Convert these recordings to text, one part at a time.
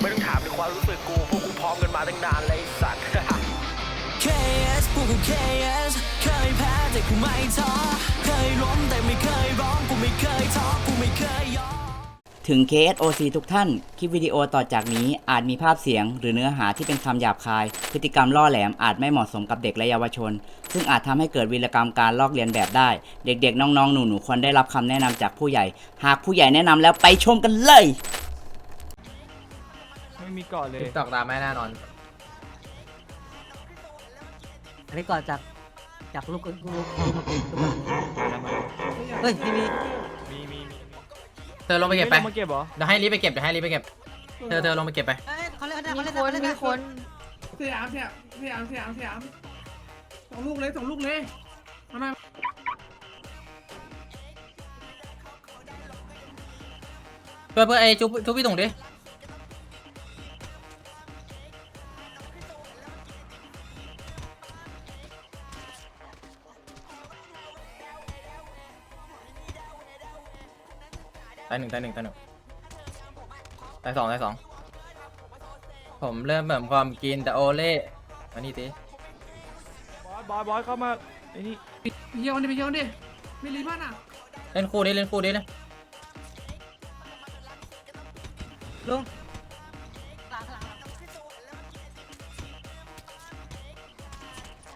ไม่ต้องถามถึงความรู้สึกกู พวกกูพร้อมกันมาตั้งนานเลยไอ้สัตว์ KS พวกกู KS เคยแพ้แต่กูไม่ท้อเคยล้มแต่ไม่เคยร้องกูไม่เคยท้อกูไม่เคยยอม ถึง KSOC ทุกท่าน คลิปวิดีโอต่อจากนี้อาจมีภาพเสียง หรือเนื้อหาที่เป็นคำหยาบคาย พฤติกรรมล่อแหลมอาจไม่เหมาะสมกับเด็กและเยาวชน ซึ่งอาจทำให้เกิดวีรกรรมการลอกเลียนแบบได้ เด็กๆ น้องๆ หนูๆ ควรได้รับคำแนะนำจากผู้ใหญ่ หากผู้ใหญ่แนะนำแล้วไปชมกันเลยไม่มีเกาะเลย ติ๊กตอกดราม่าแน่นอน อันนี้ก่อนจากจากลูกลูกลูกเฮ้ยทีวีมีมีมีเธอลงไปเก็บไปม่ด้มาเก็บเหรอเดี๋ยวให้รีบไปเก็บ เดี๋ยวให้รีบไปเก็บ เธอเธอลงไปเก็บไป เอ้ยเขาเล่นได้มีเขาเล่นคได้นเขาเล่นมีได้คน สยามสยามสยามสยามสยามสองลูกเลยสองลูกเลยทำไมเพื่อเพื่อไอ้จุ๊บจุ๊บพี่ถุงดิายหนึ่งตายหนึ่งตายหนึ่งตายสองตายสองผมเริ่มเบิ่มความกินแต่โอเล่มานี่สิบอยบอยบอยเข้ามาไอ้นี่ไปเยี่ยมดิไปเยี่ยมดิไม่รีบ้านอะเล่นคู่ดิเล่นคู่ดิเลยลุง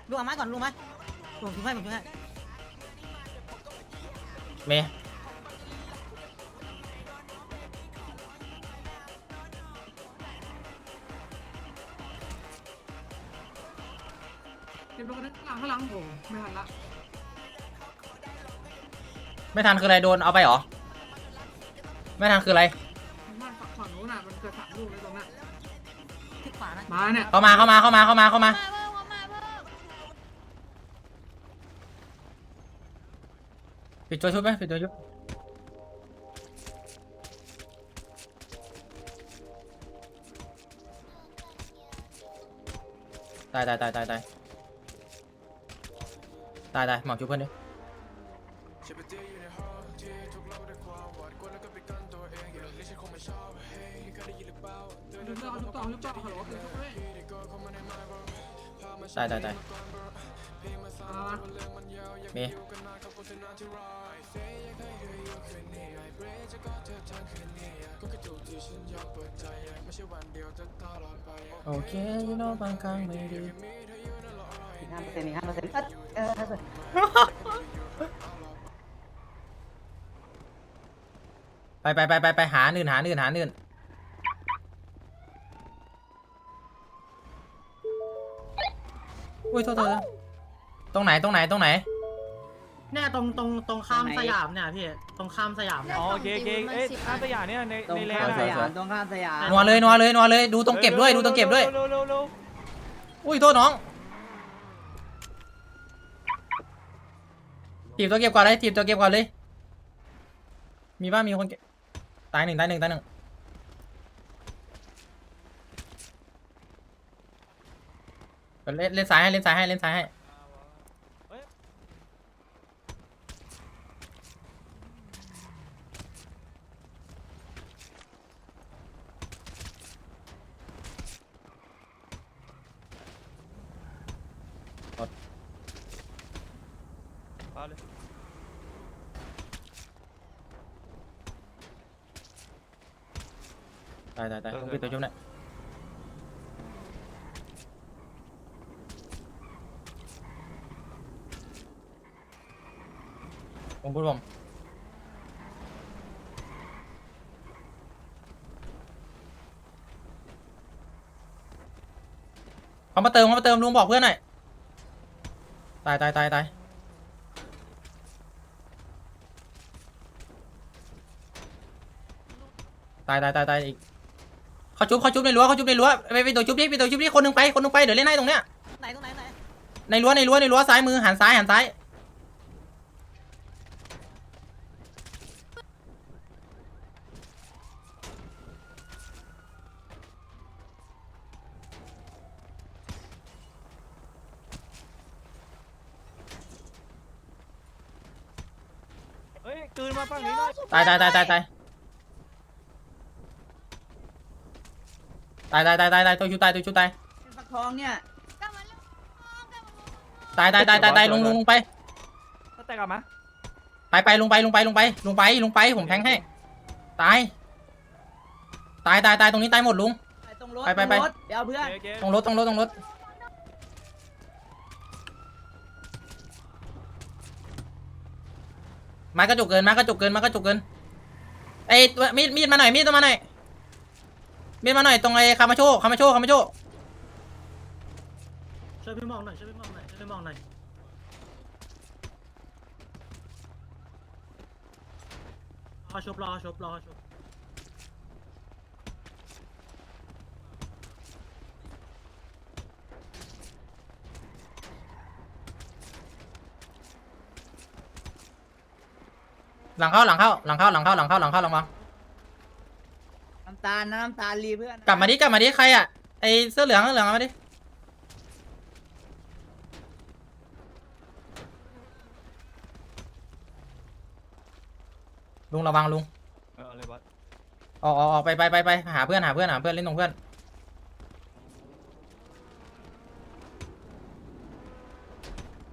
ลุงเอาไม้ก่อนลุงไหมลุงทิ้งให้ผมทิ้งให้เมย์ เก็บตัวกันข้างหลังข้างหลังโอ้ไม่ทันละไม่ทันคืออะไรโดนเอาไปเหรอ ไม่ทันคืออะไร บ้านฝั่งนู้นน่ะมันเกิดสามลูกเลยตรงนั้นทิศขวานะมาเนี่ยเข้ามาเข้ามาเข้ามาเข้ามาเข้ามาปิดตัวชุบไหมปิดตัวชุบตายตายตายตายตาย ตายตายหมอกชุบเพื่อนดิดึงเรื่องทุกต่อทุกต่อฮัลโหลเฮ้ยตายตายตายมาเมย์โอเคยูโน่บางครั้งไม่ดี อีกห้าเปอร์เซ็นต์อีกห้าเปอร์เซ็นต์เออห้าเปอร์เซ็นต์ไปไปไปไปไปหาหนื่นหาหนื่นหาหนื่นอุ้ยโทษโทษโทษตรงไหนตรงไหนตรงไหน เนี่ยตรงตรงตรงข้ามสยามเนี่ยพี่ตรงข้ามสยามเนี่ย อ๋อโอเคโอเคเอ้ยข้ามสยามเนี่ยในในแลนด์สยามตรงข้ามสยามนัวเลยนัวเลยนัวเลยดูตรงเก็บด้วยดูตรงเก็บด้วย เร็วเร็วเร็วอุ้ยโทษน้อง ตีบตัวเก็บก่อนเลยตีบตัวเก็บก่อนเลย มีบ้างมีคนเก็บตายหนึ่งตายหนึ่งตายหนึ่งเล่นเล่นสายให้เล่นสายให้เล่นสายให้ ตายตายตายต้องปิดตัวชุบหน่อยผมพูดผมเขามาเติมเขามาเติมลุงบอกเพื่อนหน่อยตายตายตายตายายตายตายตายอีกเขาจุบเขาจุบในรั้วเขาจุบในรั้วไปไปตัวจุบดิไปตัวจุบดิคนหนึงไปคนหนึงไปเดี๋ยวเล่นให้ตรงเนี้ยไหนตรงไหนไหนในรั้วในรั้วในรั้วซ้ายมือหันซ้ายหันซ้ายเฮ้ยกลืนมาฝั่งนี้หน่อยตายตายตายตายตาย ตายตายตายตายตายตัวชูตายตัวชูตายฟักทองเนี่ยตายตายตายตายตายลงลงลงไปถ้าแต่กลับมาไปไปลงไปลงไปลงไปลงไปลงไปผมแทงให้ตายตายตายตายตรงนี้ตายหมดลุง ไปตรงรถไปไปไป ตรงรถเดี๋ยวเอาเพื่อนโอเคตรงรถตรงรถตรงรถไม้กระจุกเกินไม้กระจุกเกินไม้กระจุกเกินไอ้ตัวมีดมีดมาหน่อยมีดตัวมาหน่อย มีดมาหน่อยตรงไอ้คามาโชคามาโชคามาโชช่วยพี่มองหน่อยช่วยพี่มองหน่อยช่วยพี่มองหน่อยรอชุบรอชุบรอชุบหลังเข้าหลังเข้าหลังเข้าหลังเข้าหลังเข้าหลังเข้าหลังมาน้ำ ตาลนะน้ำตาลรีเพื่อนกลับมาดิกลับมาดิใครอะไอ้เสื้อเหลืองเสื้อเหลืองเอามาดิลุงระวังลุงเออเอาเลยบอสออกออกออกไปไปไปไปหาเพื่อนหาเพื่อนหาเพื่อนเล่นตรงเพื่อน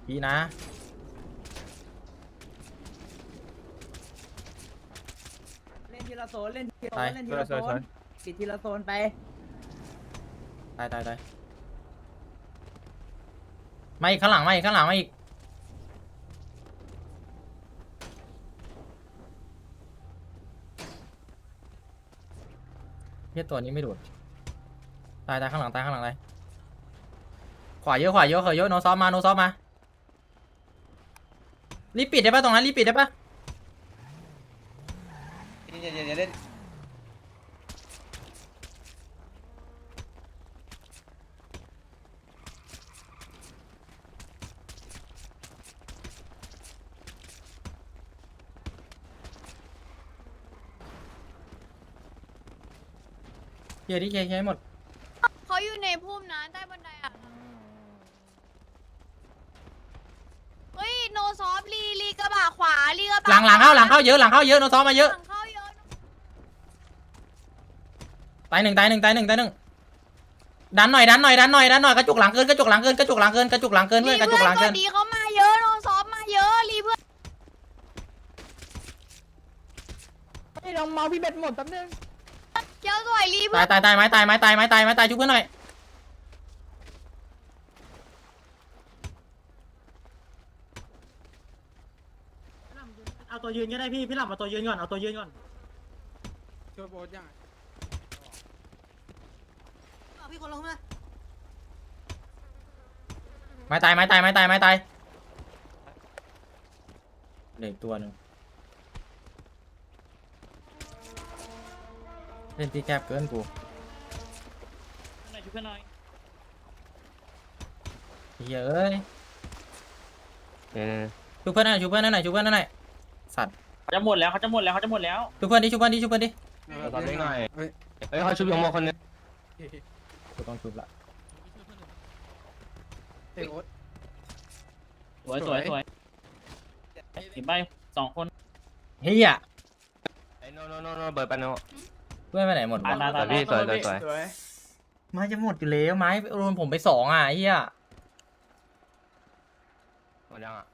ดีนะ เล่น ทีละโซนเล่นทีละโซไปนเล่นทีละโซนปิดทีละโซนไปตายตายตายมาอีกข้างหลังมาอีกข้างหลังมาอีกเฮียตัวนี้ไม่ดูดตายตายข้างหลังตายข้างหลังตายขวาเยอะขวาเยอะขวาเยอะโนซอฟมาโนซอฟมารีบปิดได้ปะตรงนั้นรีบปิดได้ปะ เค ลียร์ดิเคลียร์เคลียร์ให้หมด เขาอยู่ในพุ่มนะใต้บันไดอะ เฮ้ยโนซอฟลีลีกระบะขวาลีกระบะหลังหลังเข้าหลังเข้าเยอะหลังเข้าเยอะโนซอฟมาเยอะ หลังเข้าเยอะตายหนึ่งตายหนึ่งตายหนึ่งตายหนึ่งดันหน่อยดันหน่อยดันหน่อยดันหน่อยกระจุกหลังเกินกระจุกหลังเกินกระจุกหลังเกินกระจุกหลังเกินเพื่อนกระจุกหลังตัเกิวนดีเขามาเยอะโนซอฟมาเยอะรีเพื่อนให้ลองเมาพี่เบ็ดหมดแป๊บนึง เจ้าสวยรีเพื่ตาอยนตายตายไม้ตายไม้ตายไม้ตายไม้ตายชุบเพื่อนหน่อยเอาตัวยืนก็ได้พี่พี่หลับเอาตัวยืนก่อนเอาตัวยืนก่อนช่วยโบสยังเอาพี่คนลงมาไม้ตายไม้ตายไม้ตายไม้ตายเหลืออกตัวหนึ่ง เล่นที่แคบเกินกูเฮ้ยเอ้ยชุบเพื่อนหน่อยชุบเพื่อนหน่อยชุบเพื่อนหน่อยสัตว์เขาจะหมดแล้วเขาจะหมดแล้วเขาจะหมดแล้วชุบเพื่อนดิชุบเพื่อนดิชุบเพื่อนดิตอนนี้หน่อยเฮ้ยเฮ้ยเขาชุบยงโมคนนึงกูต้องชุบละเฮ้ยโอ๊ตสวยสวยสวยสิบใบสองคนเฮียไอ้โนโนโนโนเบิร์ดปะโน เพื่อนไปไหนหมดตายวะตายตายพี่สวยสวยสวยสวย ไม้จะหมดอยู่แล้วไม้โดนผมไปสองอะเฮียหมดยังอะ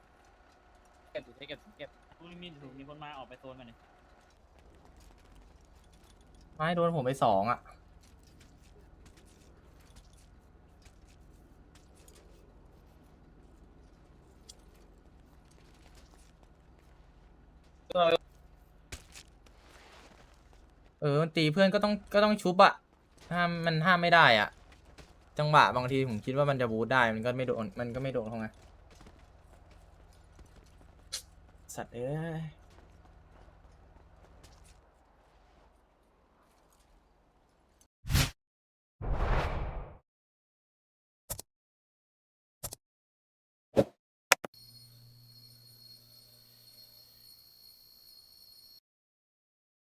เก็บเก็บเก็บมีมีมีคนมาออกไปโซนมาเนี่ยไม้โดนผมไปสองอะเอ อมันตีเพื่อนก็ต้องก็ต้องชุบอะห้ามมันห้ามไม่ได้อะจังหวะบางทีผมคิดว่ามันจะบูทได้มันก็ไม่โดนมันก็ไม่โดนเขาไงสัตว์เอ้ย